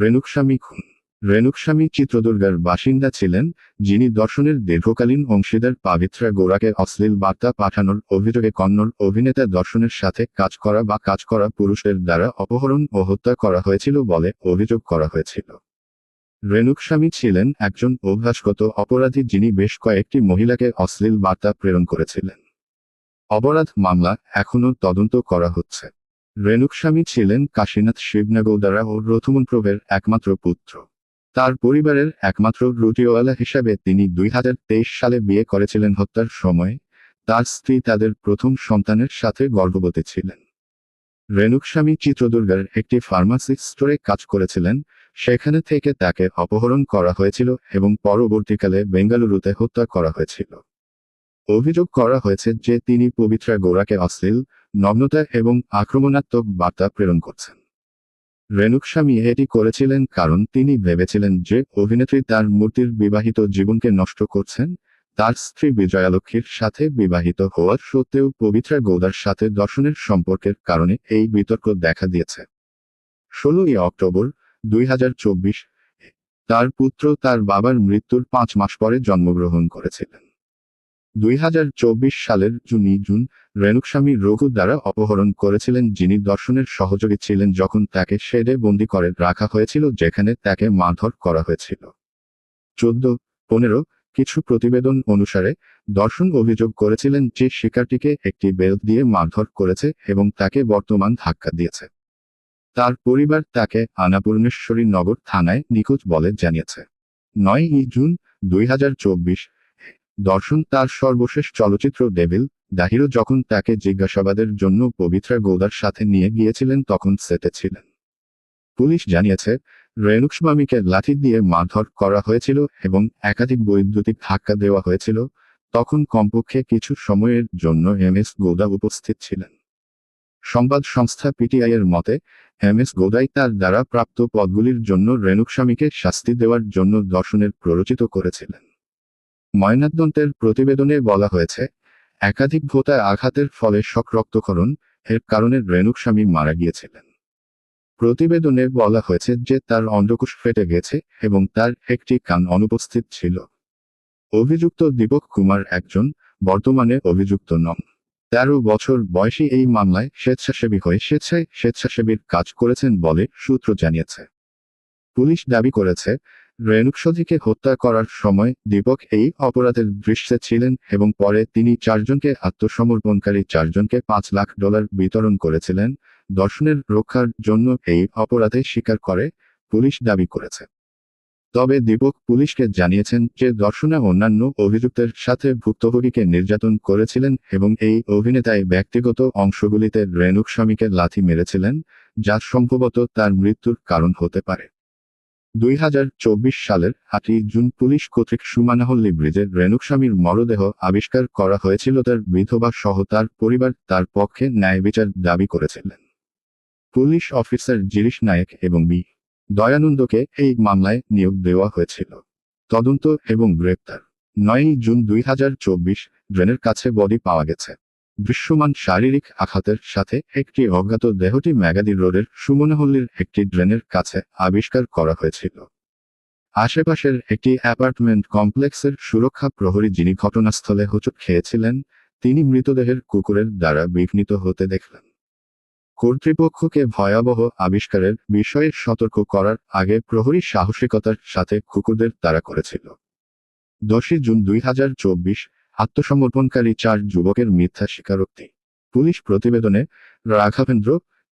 রেণুকস্বামী খুন। রেণুকস্বামী চিত্রদুর্গার বাসিন্দা ছিলেন, যিনি দর্শনের দীর্ঘকালীন অংশীদার পাবিত্রা গোড়াকে অশ্লীল বার্তা পাঠানোর অভিযোগে কন্নড় অভিনেতা দর্শনের সাথে কাজ করা বা কাজ করা পুরুষের দ্বারা অপহরণ ও হত্যা করা হয়েছিল বলে অভিযোগ করা হয়েছিল। রেণুকস্বামী ছিলেন একজন অভ্যাসগত অপরাধী যিনি বেশ কয়েকটি মহিলাকে অশ্লীল বার্তা প্রেরণ করেছিলেন। অপরাধ মামলা এখনও তদন্ত করা হচ্ছে। রেণুকস্বামী ছিলেন কাশীনাথ শিবনাগৌদারা ও রথমনপ্রভের একমাত্র পুত্র। তার পরিবারের একমাত্র রুটিওয়ালা হিসাবে তিনি দুই সালে বিয়ে করেছিলেন হত্যার সময়। তার স্ত্রী তাদের প্রথম সন্তানের সাথে গর্ভবতী ছিলেন। রেণুকস্বামী চিত্রদুর্গার একটি ফার্মাসি স্টোরে কাজ করেছিলেন। সেখানে থেকে তাকে অপহরণ করা হয়েছিল এবং পরবর্তীকালে বেঙ্গালুরুতে হত্যা করা হয়েছিল। অভিযোগ করা হয়েছে যে তিনি পবিত্রা গোড়াকে অশ্লীল নগ্নতা এবং আক্রমণাত্মক বার্তা প্রেরণ করছেন। রেণুকস্বামী এটি করেছিলেন কারণ তিনি ভেবেছিলেন যে অভিনেত্রী তার মূর্তির বিবাহিত জীবনকে নষ্ট করছেন, তার স্ত্রী বিজয়ালক্ষ্মীর সাথে বিবাহিত হওয়ার সত্ত্বেও পবিত্রা গৌদার সাথে দর্শনের সম্পর্কের কারণে এই বিতর্ক দেখা দিয়েছে। ষোলোই অক্টোবর দুই হাজার চব্বিশ, তার পুত্র তার বাবার মৃত্যুর পাঁচ মাস পরে জন্মগ্রহণ করেছিলেন। দুই হাজার চব্বিশ সালের জুনি জুন রেণুকস্বামী রঘু দ্বারা অপহরণ করেছিলেন যিনি দর্শনের সহযোগী ছিলেন যখন তাকে শেডে বন্দি করে রাখা হয়েছিল যেখানে তাকে মারধর করা হয়েছিল। চোদ্দ, পনেরো, কিছু প্রতিবেদন অনুসারে, দর্শন অভিযোগ করেছিলেন যে শিকারটিকে একটি বেল্ট দিয়ে মারধর করেছে এবং তাকে বর্তমান ধাক্কা দিয়েছে। তার পরিবার তাকে আনাপূর্ণেশ্বরী নগর থানায় নিখোঁজ বলে জানিয়েছে। নয় ই জুন, দুই হাজার চব্বিশ দর্শন তার সর্বশেষ চলচ্চিত্র ডেভিল দাহিরও যখন তাকে জিজ্ঞাসাবাদের জন্য পবিত্রা গৌদার সাথে নিয়ে গিয়েছিলেন তখন সেটে ছিলেন। পুলিশ জানিয়েছে রেণুকস্বামীকে লাঠি দিয়ে মারধর করা হয়েছিল এবং একাধিক বৈদ্যুতিক ধাক্কা দেওয়া হয়েছিল, তখন কমপক্ষে কিছু সময়ের জন্য এম এস গৌদা উপস্থিত ছিলেন। সংবাদ সংস্থা পিটিআই এর মতে, এম এস গোদাই তার দ্বারা প্রাপ্ত পদগুলির জন্য রেণুকস্বামীকে শাস্তি দেওয়ার জন্য দর্শনের প্ররোচিত করেছিলেন। ময়নাতদন্তের প্রতিবেদনে বলা হয়েছে, একাধিক ভোতা আঘাতের ফলে শক রক্তক্ষরণ এর কারণে রেণুকস্বামী মারা গিয়েছিলেন। প্রতিবেদনে বলা হয়েছে যে তার অন্ডকোষ ফেটে গেছে এবং তার একটি কান অনুপস্থিত ছিল। অভিযুক্ত দীপক কুমার একজন, বর্তমানে অভিযুক্ত নন। তেরো বছর বয়সী এই মামলায় স্বেচ্ছাসেবী হয়ে স্বেচ্ছায় স্বেচ্ছাসেবীর কাজ করেছেন বলে সূত্র জানিয়েছে। পুলিশ দাবি করেছে রেণুকসধিকে হত্যা করার সময় দীপক এই অপরাধের দৃশ্যে ছিলেন এবং পরে তিনি চারজনকে আত্মসমর্পণকারী চারজনকে পাঁচ লাখ ডলার বিতরণ করেছিলেন, দর্শনের রক্ষার জন্য এই অপরাধে স্বীকার করে পুলিশ দাবি করেছে। তবে দীপক পুলিশকে জানিয়েছেন যে দর্শনা অন্যান্য অভিযুক্তের সাথে ভুক্তভোগীকে নির্যাতন করেছিলেন এবং এই অভিনেতায় ব্যক্তিগত অংশগুলিতে রেণুকস্বামীকে লাথি মেরেছিলেন, যা সম্ভবত তার মৃত্যুর কারণ হতে পারে। দুই হাজার চব্বিশ সালের আটই জুন পুলিশ কর্তৃক সুমানাহল্লি ব্রিজের রেণুকস্বামীর মরদেহ আবিষ্কার করা হয়েছিল তার বিধবা সহ তার পরিবার তার পক্ষে ন্যায় বিচার দাবি করেছিলেন। পুলিশ অফিসার জিরিশ নায়েক এবং বি. দয়ানন্দকে এই মামলায় নিয়োগ দেওয়া হয়েছিল। তদন্ত এবং গ্রেপ্তার। নয়ই জুন দুই হাজার চব্বিশ ড্রেনের কাছে বডি পাওয়া গেছে। দৃশ্যমান শারীরিক আঘাতের সাথে একটি অজ্ঞাত দেহটি ম্যাগাদি রোডের সুমনহল্লির একটি ড্রেনের কাছে আবিষ্কার করা হয়েছিল। আশেপাশের একটি অ্যাপার্টমেন্ট কমপ্লেক্সের সুরক্ষা প্রহরী যিনি ঘটনাস্থলে হোঁচট খেয়েছিলেন, তিনি মৃতদেহের কুকুরের দ্বারা বিঘ্নিত হতে দেখলেন। কর্তৃপক্ষকে ভয়াবহ আবিষ্কারের বিষয়ে সতর্ক করার আগে প্রহরী সাহসিকতার সাথে কুকুরদের তাড়া করেছিল। দশই জুন দুই হাজার চব্বিশ আত্মসমর্পণকারী চার যুবকের মিথ্যা স্বীকারোক্তি। পুলিশ প্রতিবেদনে রাঘবেন্দ্র,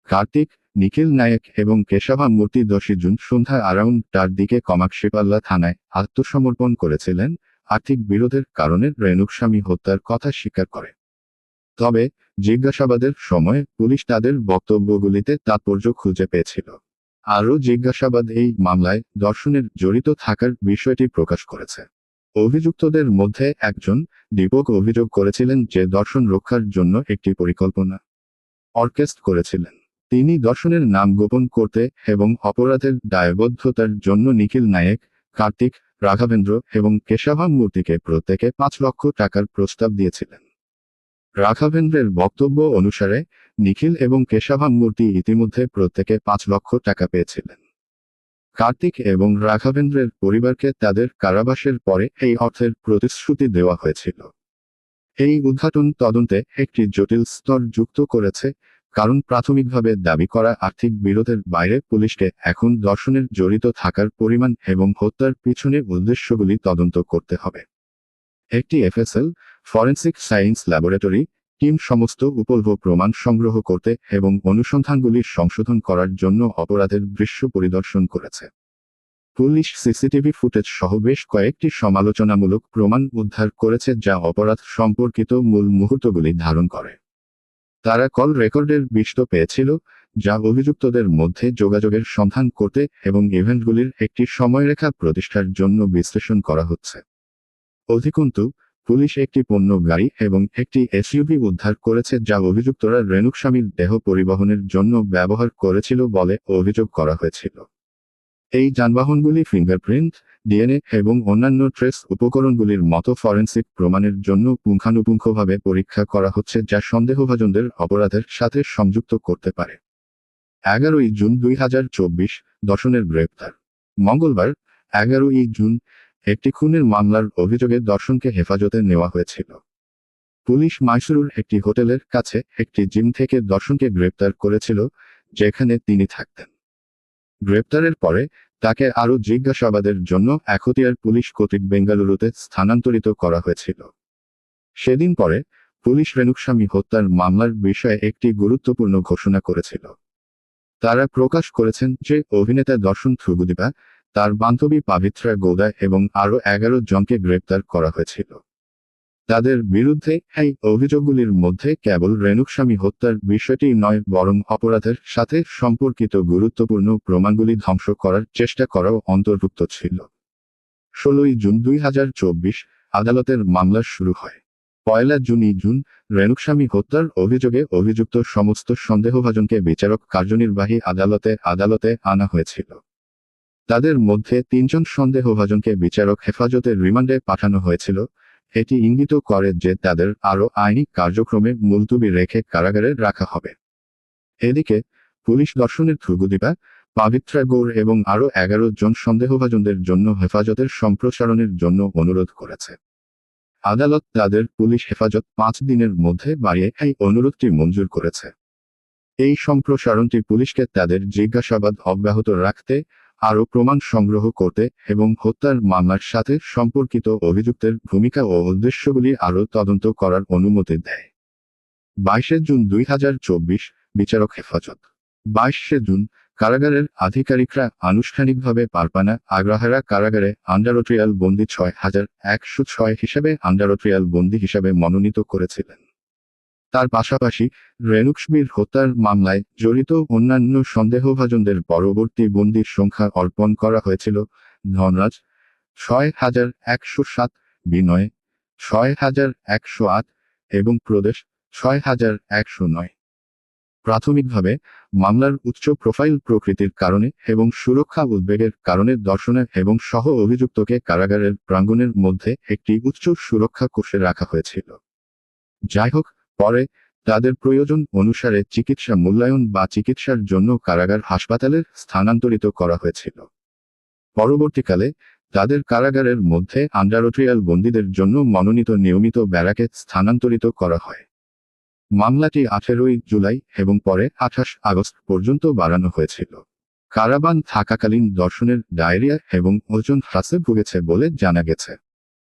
কার্তিক, নিখিল নায়ক এবং কেশাভা মূর্তি দশী জুন সন্ধ্যা আরাউন্ড তার দিকে কমাকশিপাল্লা থানায় আত্মসমর্পণ করেছিলেন, আর্থিক বিরোধের কারণে রেণুকস্বামী হত্যার কথা স্বীকার করে। তবে জিজ্ঞাসাবাদের সময় পুলিশ তাদের বক্তব্যগুলিতে তাৎপর্য খুঁজে পেয়েছিল। আরও জিজ্ঞাসাবাদ এই মামলায় দর্শনের জড়িত থাকার বিষয়টি প্রকাশ করেছে। অভিযুক্তদের মধ্যে একজন দীপক অভিযোগ করেছিলেন যে দর্শন রক্ষার জন্য একটি পরিকল্পনা অর্কেস্ট করেছিলেন। তিনি দর্শনের নাম গোপন করতে এবং অপরাধের দায়বদ্ধতার জন্য নিখিল নায়েক, কার্তিক, রাঘবেন্দ্র এবং কেশাভাম মূর্তিকে প্রত্যেকে পাঁচ লক্ষ টাকার প্রস্তাব দিয়েছিলেন। রাঘবেন্দ্রের বক্তব্য অনুসারে, নিখিল এবং কেশাভাম মূর্তি ইতিমধ্যে প্রত্যেকে পাঁচ লক্ষ টাকা পেয়েছিলেন। কার্তিক এবং রাঘবেন্দ্রের পরিবারকে তাদের কারাবাসের পরে এই অর্থের প্রতিশ্রুতি দেওয়া হয়েছিল। এই উদ্ঘাটন তদন্তে একটি জটিল স্তর যুক্ত করেছে, কারণ প্রাথমিকভাবে দাবি করা আর্থিক বিরোধের বাইরে পুলিশকে এখন দর্শনের জড়িত থাকার পরিমাণ এবং হত্যার পিছনে উদ্দেশ্যগুলি তদন্ত করতে হবে। একটি FSL, forensic science laboratory team সমস্ত উপলব্ধ প্রমাণ সংগ্রহ করতে এবং অনুসন্ধানগুলি সংশোধন করার জন্য অপরাধের দৃশ্য পরিদর্শন করেছে। পুলিশ সিসিটিভি ফুটেজ সহ বেশ কয়েকটি সমালোচনামূলক প্রমাণ উদ্ধার করেছে যা অপরাধ সম্পর্কিত মূল মুহূর্তগুলি ধারণ করে। তারা কল রেকর্ডের বিষ্ট পেয়েছিল, যা অভিযুক্তদের মধ্যে যোগাযোগের সন্ধান করতে এবং ইভেন্টগুলির একটি সময়রেখা প্রতিষ্ঠার জন্য বিশ্লেষণ করা হচ্ছে। অধিকন্তু পুলিশ একটি পণ্য গাড়ি এবং একটি এসইউভি উদ্ধার করেছে যা অভিযুক্তরা রেণুকস্বামীর দেহ পরিবহনের জন্য ব্যবহার করেছিল বলে অভিযোগ করা হয়েছিল। এই যানবাহনগুলি ফিঙ্গারপ্রিন্ট, ডিএনএ এবং অন্যান্য ট্রেস উপকরণগুলির মতো ফরেন্সিক প্রমাণের জন্য পুঙ্খানুপুঙ্খভাবে পরীক্ষা করা হচ্ছে যা সন্দেহভাজনদের অপরাধের সাথে সংযুক্ত করতে পারে। এগারোই জুন দুই হাজার চব্বিশ, দর্শনের গ্রেপ্তার। মঙ্গলবার, এগারোই জুন একটি খুনের মামলার অভিযোগে দর্শনকে হেফাজতে নেওয়া হয়েছিল। পুলিশ মাইসুরুর একটি হোটেলের কাছে একটি জিম থেকে দর্শনকে গ্রেপ্তার করেছিল, যেখানে তিনি থাকতেন। গ্রেপ্তারের পরে তাকে আরও জিজ্ঞাসাবাদের জন্য একতিয়ার পুলিশ কর্তৃক বেঙ্গালুরুতে স্থানান্তরিত করা হয়েছিল। সেদিন পরে পুলিশ রেণুকস্বামী হত্যার মামলার বিষয়ে একটি গুরুত্বপূর্ণ ঘোষণা করেছিল। তারা প্রকাশ করেছেন যে অভিনেতা দর্শন থুগুদীপা তার বান্ধবী পাবিত্রা গৌদা এবং আরও এগারো জনকে গ্রেপ্তার করা হয়েছিল। তাদের বিরুদ্ধে এই অভিযোগগুলির মধ্যে কেবল রেণুকস্বামী হত্যার বিষয়টি নয়, বরং অপরাধের সাথে সম্পর্কিত গুরুত্বপূর্ণ প্রমাণগুলি ধ্বংস করার চেষ্টা করাও অন্তর্ভুক্ত ছিল। ষোলোই জুন দুই হাজার চব্বিশ আদালতের মামলা শুরু হয়। পয়লা জুনই জুন রেণুকস্বামী হত্যার অভিযোগে অভিযুক্ত সমস্ত সন্দেহভাজনকে বিচারক কার্যনির্বাহী আদালতে আদালতে আনা হয়েছিল। তাদের মধ্যে তিনজন সন্দেহভাজনকে বিচারক হেফাজতের রিমান্ডে পাঠানো হয়েছিল। এটি ইঙ্গিত করে যে তাদের আরও আইনি কার্যক্রমে মুলতুবি রেখে কারাগারে রাখা হবে। এদিকে, পুলিশ দর্শনের থুগুদীপা পাবিত্রা গৌর এবং আরও এগারো জন সন্দেহভাজনদের জন্য হেফাজতের সম্প্রসারণের জন্য অনুরোধ করেছে। আদালত তাদের পুলিশ হেফাজত পাঁচ দিনের মধ্যে বাড়িয়ে এই অনুরোধটি মঞ্জুর করেছে। এই সম্প্রসারণটি পুলিশকে তাদের জিজ্ঞাসাবাদ অব্যাহত রাখতে আরও প্রমাণ সংগ্রহ করতে এবং হত্যার মামলার সাথে সম্পর্কিত অভিযুক্তের ভূমিকা ও উদ্দেশ্যগুলি আরও তদন্ত করার অনুমতি দেয়। বাইশে জুন দুই হাজার চব্বিশ, বিচারক হেফাজত। বাইশে জুন, কারাগারের আধিকারিকরা আনুষ্ঠানিকভাবে পারপানা, আগ্রাহারা কারাগারে আন্ডারোট্রিয়াল বন্দি ছয় হাজার একশো ছয় হিসাবে আন্ডারোট্রিয়াল বন্দি হিসাবে মনোনীত করেছিলেন। তার পাশাপাশি রেণুকস্মির হত্যার মামলায় জড়িত অন্যান্য সন্দেহভাজনদের পরবর্তী বন্দির সংখ্যা অর্পণ করা হয়েছিল ধনরাজ, ছয় হাজার একশো সাত, বিনয়, ছয় হাজার একশো আট এবং প্রদেশ, ছয় হাজার একশো নয়। প্রাথমিকভাবে, মামলার উচ্চ প্রোফাইল প্রকৃতির কারণে এবং সুরক্ষা উদ্বেগের কারণে দর্শনের এবং সহ অভিযুক্তকে কারাগারের প্রাঙ্গণের মধ্যে একটি উচ্চ সুরক্ষা কোষে রাখা হয়েছিল। যাই হোক পরে, তাদের প্রয়োজন অনুসারে চিকিৎসা মূল্যায়ন বা চিকিৎসার জন্য কারাগার হাসপাতালে স্থানান্তরিত করা হয়েছিল। পরবর্তীকালে, তাদের কারাগারের মধ্যে আন্ডারোট্রিয়াল বন্দীদের জন্য মনোনীত নিয়মিত ব্যারাকে স্থানান্তরিত করা হয়। মামলাটি আঠেরোই জুলাই এবং পরে আঠাশ আগস্ট পর্যন্ত বাড়ানো হয়েছিল। কারাবান থাকাকালীন দর্শনের ডায়রিয়া এবং ওজন হ্রাসে ভুগেছে বলে জানা গেছে।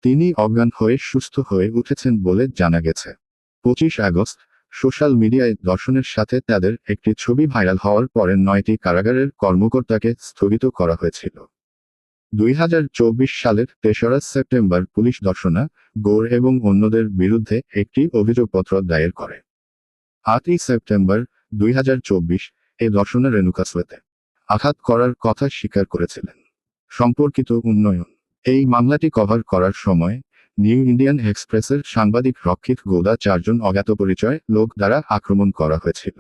তিনি অজ্ঞান হয়ে সুস্থ হয়ে উঠেছেন বলে জানা গেছে। পঁচিশ আগস্ট, সোশ্যাল মিডিয়ায় দর্শনের সাথে তাদের একটি ছবি ভাইরাল হওয়ার পরে নয়টি কারাগারের কর্মকর্তাকে স্থগিত করা হয়েছিল। দুই হাজার চব্বিশ সালের তেসরা সেপ্টেম্বর পুলিশ দর্শনা গোর এবং অন্যদের বিরুদ্ধে একটি অভিযোগপত্র দায়ের করে। আটই সেপ্টেম্বর দুই হাজার চব্বিশ, এ দর্শনা রেণুকাসওয়েতে আঘাত করার কথা স্বীকার করেছিলেন। সম্পর্কিত উন্নয়ন। এই মামলাটি কভার করার সময় নিউ ইন্ডিয়ান এক্সপ্রেসের সাংবাদিক রক্ষিত গোদা চারজন অজ্ঞাত পরিচয় লোক দ্বারা আক্রমণ করা হয়েছিল।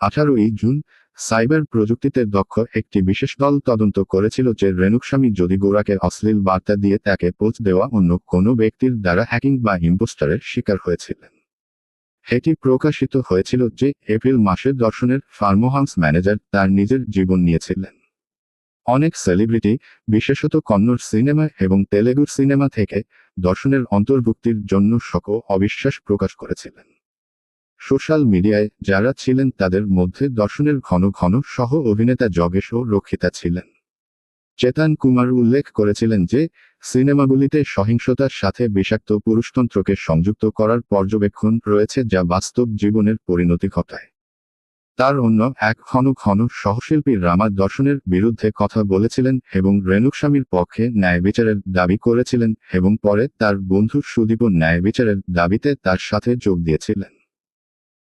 আঠারোই জুন, সাইবার প্রযুক্তিতে দক্ষ একটি বিশেষ দল তদন্ত করেছিল যে রেণুকস্বামী যদি গোড়াকে অশ্লীল বার্তা দিয়ে তাকে পোচ দেওয়া অন্য কোনো ব্যক্তির দ্বারা হ্যাকিং বা ইম্পোস্টারের শিকার হয়েছিলেন। এটি প্রকাশিত হয়েছিল যে এপ্রিল মাসে দর্শনের ফার্মোহাউস ম্যানেজার তার নিজের জীবন নিয়েছিলেন। অনেক সেলিব্রিটি, বিশেষত কন্নড় সিনেমা এবং তেলেগুর সিনেমা থেকে দর্শনের অন্তর্ভুক্তির জন্য শক অবিশ্বাস প্রকাশ করেছিলেন। সোশ্যাল মিডিয়ায় যারা ছিলেন তাদের মধ্যে দর্শনের ঘন ঘন সহ অভিনেতা যগেশ ও রক্ষিতা ছিলেন। চেতান কুমার উল্লেখ করেছিলেন যে, সিনেমাগুলিতে সহিংসতার সাথে বিষাক্ত পুরুষতন্ত্রকে সংযুক্ত করার পর্যবেক্ষণ রয়েছে যা বাস্তব জীবনের পরিণতি ঘটায়। তার অন্য এক ঘন ঘন সহশিল্পী রামা দর্শনের বিরুদ্ধে কথা বলেছিলেন এবং রেণুস্বামীর পক্ষে ন্যায় বিচারের দাবি করেছিলেন এবং পরে তার বন্ধু সুদীপ ন্যায় বিচারের দাবিতে তার সাথে যোগ দিয়েছিলেন।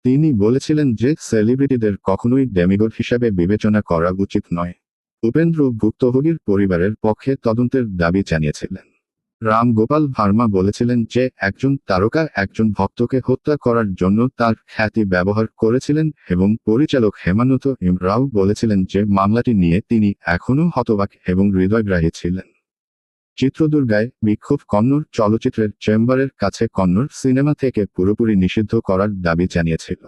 তিনি বলেছিলেন যে সেলিব্রিটিদের কখনোই ডেমিগড হিসাবে বিবেচনা করা উচিত নয়। উপেন্দ্র ভুক্তভোগীর পরিবারের পক্ষে তদন্তের দাবি জানিয়েছিলেন। রাম গোপাল ভার্মা বলেছিলেন যে, একজন তারকা একজন ভক্তকে হত্যা করার জন্য তার খ্যাতি ব্যবহার করেছিলেন এবং পরিচালক হেমানত ইমরাও বলেছিলেন যে, মামলাটি নিয়ে তিনি এখনও হতবাক এবং হৃদয়গ্রাহী ছিলেন। চিত্রদুর্গায় বিক্ষোভ কন্নড় চলচ্চিত্রের চেম্বারের কাছে কন্নড় সিনেমা থেকে পুরোপুরি নিষিদ্ধ করার দাবি জানিয়েছিল।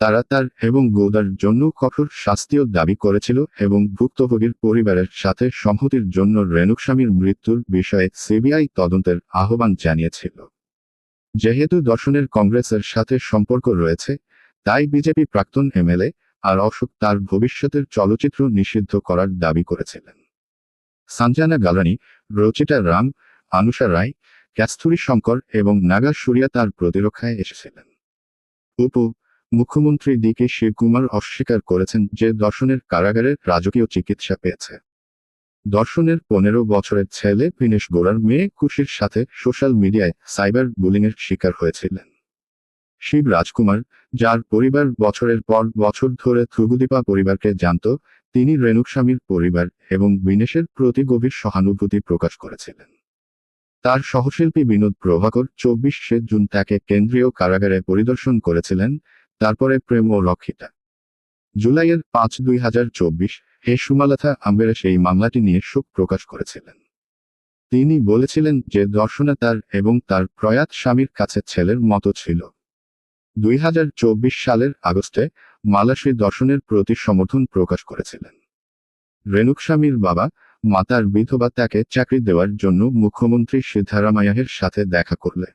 তারা তার এবং গৌদার জন্য কঠোর শাস্তিও দাবি করেছিল এবং ভুক্তভোগীর পরিবারের সাথে সংহতির জন্য রেণুস্বামীর মৃত্যুর বিষয়ে সিবিআই তদন্তের আহ্বান জানিয়েছিল। যেহেতু দর্শনের কংগ্রেসের সাথে সম্পর্ক রয়েছে, তাই বিজেপি প্রাক্তন এমএলএ আর অশোক তার ভবিষ্যতের চলচ্চিত্র নিষিদ্ধ করার দাবি করেছিলেন। সঞ্জানা গালানি, রচিতা রাম, আনুষা রায় ক্যাস্থুরী শঙ্কর এবং নাগা সুরিয়া তার প্রতিরক্ষায় এসেছিলেন। উপ মুখ্যমন্ত্রী ডি কে শিবকুমার অস্বীকার করেছেন যে দর্শনের কারাগারে রাজকীয় চিকিৎসা পেয়েছে। দর্শনের পনেরো বছরের ছেলে বিনেশ গোড়ার মেয়ে খুশির সাথে সোশ্যাল মিডিয়ায় সাইবার বুলিংয়ের শিকার হয়েছিলেন। শিব রাজকুমার, যার পরিবার বছরের পর বছর ধরে থুগুদীপা পরিবারকে জানত, তিনি রেণুস্বামীর পরিবার এবং বিনেশের প্রতি গভীর সহানুভূতি প্রকাশ করেছিলেন। তার সহশিল্পী বিনোদ প্রভাকর চব্বিশে জুন তাকে কেন্দ্রীয় কারাগারে পরিদর্শন করেছিলেন তারপরে প্রেম ও রক্ষিতা। জুলাইয়ের পাঁচ দুই হাজার চব্বিশ, হে সুমালাথা আম্বেরেশ এই মামলাটি নিয়ে শোক প্রকাশ করেছিলেন। তিনি বলেছিলেন যে দর্শনা তার এবং তার প্রয়াত স্বামীর কাছে ছেলের মতো ছিল। দুই হাজার চব্বিশ সালের আগস্টে মালাশ্রী দর্শনের প্রতি সমর্থন প্রকাশ করেছিলেন। রেণুকস্বামীর বাবা, মাতার বিধবা তাকে চাকরি দেওয়ার জন্য মুখ্যমন্ত্রী সিদ্ধারামাইয়াহের সাথে দেখা করলে।